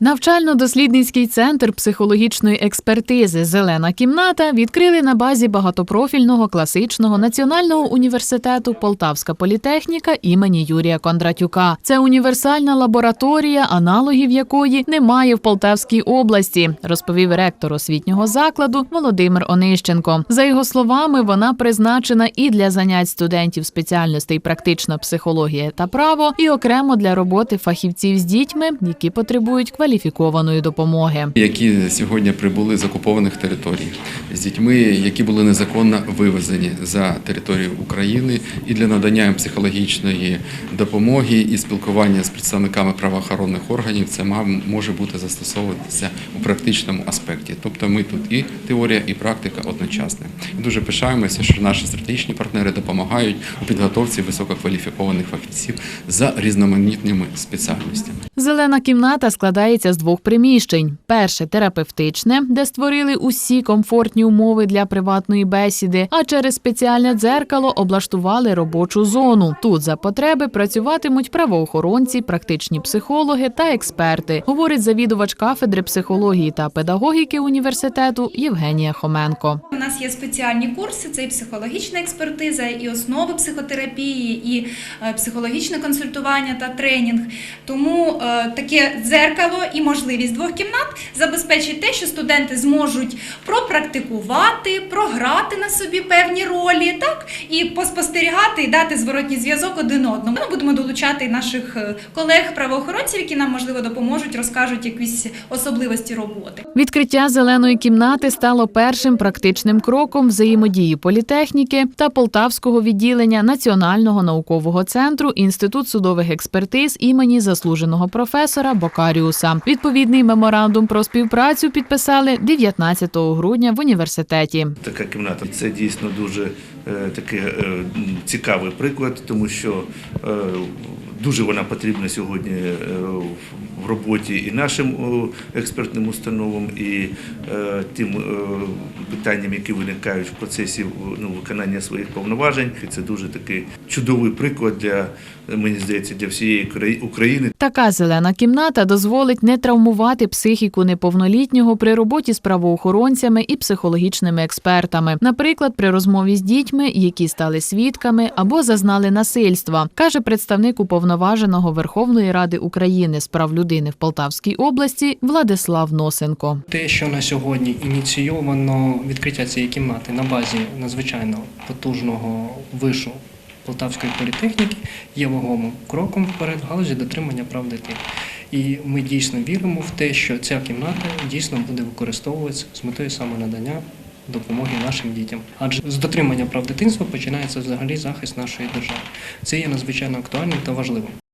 Навчально-дослідницький центр психологічної експертизи Зелена кімната відкрили на базі багатопрофільного класичного національного університету Полтавська політехніка імені Юрія Кондратюка. Це універсальна лабораторія, аналогів якої немає в Полтавській області, розповів ректор освітнього закладу Володимир Онищенко. За його словами, вона призначена і для занять студентів спеціальностей практична психологія та право, і окремо для роботи фахівців з дітьми, які потребують кваліфікованої допомоги. які сьогодні прибули з окупованих територій, з дітьми, які були незаконно вивезені за територію України, і для надання їм психологічної допомоги і спілкування з представниками правоохоронних органів це може бути застосовуватися у практичному аспекті. Тобто ми тут і теорія, і практика одночасно. І дуже пишаємося, що наші стратегічні партнери допомагають у підготовці висококваліфікованих фахівців за різноманітними спеціальностями. Зелена кімната складається з двох приміщень: перше терапевтичне, де створили усі комфортні умови для приватної бесіди. А через спеціальне дзеркало облаштували робочу зону. Тут за потреби працюватимуть правоохоронці, практичні психологи та експерти, говорить завідувач кафедри психології та педагогіки університету Євгенія Хоменко. Нас є спеціальні курси: це і психологічна експертиза, і основи психотерапії, і е, психологічне консультування та тренінг. Тому е, таке дзеркало і можливість двох кімнат забезпечить те, що студенти зможуть пропрактикувати, програти на собі певні ролі, так і поспостерігати і дати зворотній зв'язок один одному. Ми будемо долучати наших е, колег-правоохоронців, які нам можливо допоможуть, розкажуть якісь особливості роботи. Відкриття зеленої кімнати стало першим практичним кроком взаємодії політехніки та Полтавського відділення Національного наукового центру Інститут судових експертиз імені заслуженого професора Бокаріуса. Відповідний меморандум про співпрацю підписали 19 грудня в університеті. Така кімната це дійсно дуже е, такий е, цікавий приклад, тому що е, дуже вона потрібна сьогодні е, в роботі і нашим експертним установам, і е, тим е, питанням, які виникають в процесі ну, виконання своїх повноважень. Це дуже такий чудовий приклад для мені здається для всієї краї- України. Така зелена кімната дозволить не травмувати психіку неповнолітнього при роботі з правоохоронцями і психологічними експертами, наприклад, при розмові з дітьми, які стали свідками або зазнали насильства, каже представник уповноваженого Верховної Ради України з прав людини в Полтавській області Владислав Носенко. Те, що на сьогодні ініційовано відкриття цієї кімнати на базі надзвичайно потужного вишу Полтавської політехніки, є вагомим кроком вперед в галузі дотримання прав дитини. І ми дійсно віримо в те, що ця кімната дійсно буде використовуватися з метою саме надання допомоги нашим дітям. Адже з дотримання прав дитинства починається взагалі захист нашої держави. Це є надзвичайно актуальним та важливим.